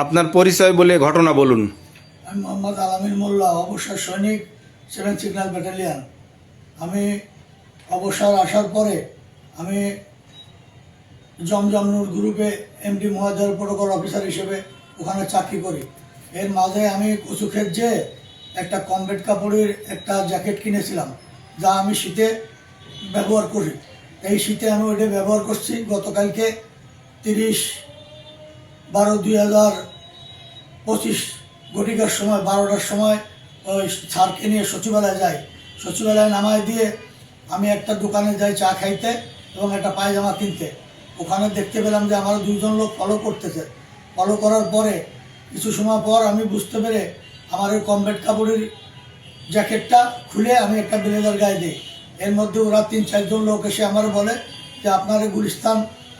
আপনার পরিচয় বলে ঘটনা বলুন। আমি মোহাম্মদ আলামিন মোল্লা, অবসর সৈনিক, সেভেন সিগন্যাল ব্যাটালিয়ান। আমি অবসর আসার পরে আমি জমজম নূর গ্রুপে এমডি মহাজার প্রোটোকল অফিসার হিসেবে ওখানে চাকরি করি। এর মাঝে আমি কচুক্ষেত যে একটা কমবেট কাপড়ের একটা জ্যাকেট কিনেছিলাম, যা আমি শীতে ব্যবহার করি। এই শীতে আমি ওইটা ব্যবহার করছি। গতকালকে তিরিশ বারো দুই হাজার পঁচিশ ঘটিকার সময়, বারোটার সময় ওই স্যারকে নিয়ে সচিবালয় যাই। সচিবালয় নামায় দিয়ে আমি একটা দোকানে যাই চা খাইতে এবং একটা পায়জামা কিনতে। ওখানে দেখতে পেলাম যে আমার দুইজন লোক ফলো করতেছে। ফলো করার পরে কিছু সময় পর আমি বুঝতে পেরে আমার ওই কমবেট কাপড়ের জ্যাকেটটা খুলে আমি একটা ব্লেজার গায়ে দিই। এর মধ্যে ওরা তিন চারজন লোক এসে আমার বলে যে, আপনার গুলিস্তান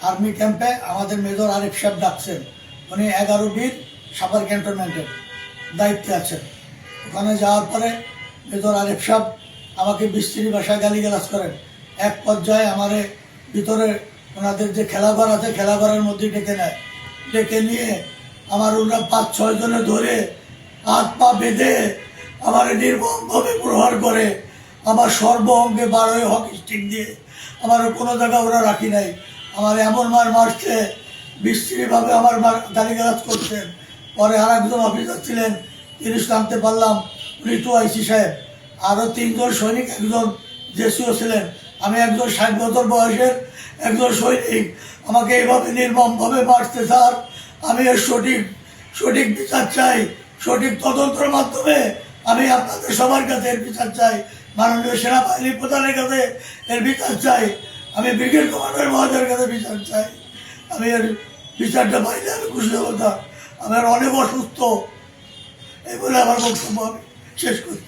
আর্মি ক্যাম্পে আমাদের মেজর আরিফ সাহেব ডাকছেন। উনি এগারো বির সাপার ক্যান্টনমেন্টের দায়িত্বে আছেন। ওখানে যাওয়ার পরে মেজর আরিফ সাহেব আমাকে বিস্ত্রি ভাষায় গালিগালাজ করেন। এক পর্যায়ে আমারে ভিতরে ওনাদের যে খেলাঘর আছে, খেলাঘরের মধ্যে ডেকে নেয়। ডেকে নিয়ে আমার ওরা পাঁচ, ছয় জনে ধরে হাত পা বেঁধে আমার নির্মমভাবে প্রহার করে, আমার সর্ব অঙ্গে বারোই হকি স্টিক দিয়ে আমার কোনো জায়গা ওরা রাখি নাই। আমার এমন মার মারছে বিশ্রীভাবে আমার মার গালিগালাজ করছেন। পরে আর একজন অফিসার ছিলেন, তিনি জানতে পারলাম টু আইসি সাহেব। আরও তিনজন সৈনিক, একজন জেসিও ছিলেন। আমি একজন ষাট বছর বয়সের একজন সৈনিক। আমাকে এইভাবে নির্মমভাবে মারছে স্যার, আমি এর সঠিক সঠিক বিচার চাই, সঠিক তদন্তের মাধ্যমে আমি আপনাদের সবার কাছে এর বিচার চাই, মাননীয় সেনাবাহিনী প্রধানের কাছে এর বিচার চাই, আমি ব্রিগেড কমান্ডার মহাজের কাছে বিচার চাই। আমি এর বিচারটা পাইলে আমি খুশি হব আমি আর অনেক অসুস্থ। এই বলে আমার বক্তব্য আমি শেষ করি